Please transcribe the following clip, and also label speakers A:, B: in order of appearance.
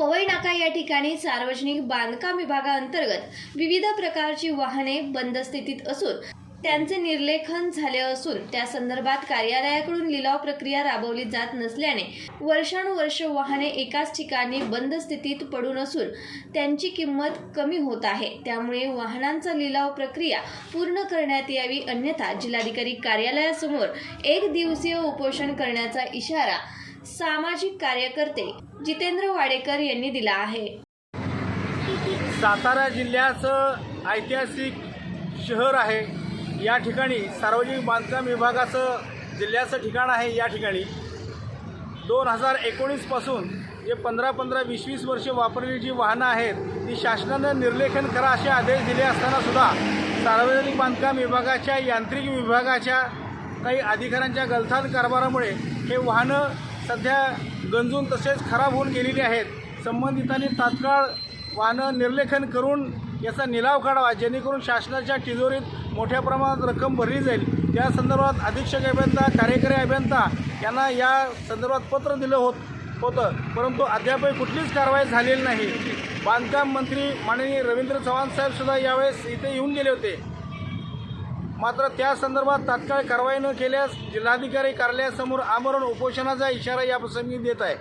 A: पवई नाका या ठिकाणी सार्वजनिक बांधकाम विभागाअंतर्गत विविध प्रकारची वाहने बंद स्थितीत असून त्यांचे निर्लेखन झाले असून त्या संदर्भात कार्यालयाकडून लिलाव प्रक्रिया राबवली जात नसल्याने वर्षानुवर्ष वाहने एकाच ठिकाणी बंद स्थितीत पडून असून त्यांची किंमत कमी होत आहे. त्यामुळे वाहनांचा लिलाव प्रक्रिया पूर्ण करण्यात यावी अन्यथा जिल्हाधिकारी कार्यालयासमोर एक दिवसीय उपोषण करण्याचा इशारा सामाजिक कार्यकर्ते जितेंद्र वाडेकर यांनी दिला आहे.
B: सातारा जिल्ह्याचं ऐतिहासिक शहर आहे. या ठिकाणी सार्वजनिक बांधकाम विभागाचं जिल्ह्याचं ठिकाण आहे या ठिकाणी. दोन हजार एकोणीसपासून जे पंधरा पंधरा वीस वीस वर्ष वापरलेली जी वाहनं आहेत ती शासनानं निर्लेखन करा असे आदेश दिले असतानासुद्धा सार्वजनिक बांधकाम विभागाच्या यांत्रिक विभागाच्या काही अधिकाऱ्यांच्या गलथान कारभारामुळे हे वाहनं सध्या गंजून तसेच खराब होऊन गेलेली आहेत. संबंधितांनी तात्काळ वाहनं निर्लेखन करून याचा निलाव काढावा जेणेकरून शासनाच्या तिजोरीत मोठ्या प्रमाणात रक्कम भरली जाईल. त्या संदर्भात अधीक्षक अभियंता कार्यकारी अभियंता यांना या संदर्भात पत्र दिलं होत होतं. परंतु अद्यापही कुठलीच कारवाई झालेली नाही. बांधकाम मंत्री माननीय रवींद्र चव्हाण साहेबसुद्धा यावेळेस इथे येऊन गेले होते. मात्र त्या संदर्भात तात्काळ कारवाई न केल्यास जिल्हाधिकारी कार्यालयासमोर आमरण उपोषणाचा इशारा या प्रसंगी देत आहे.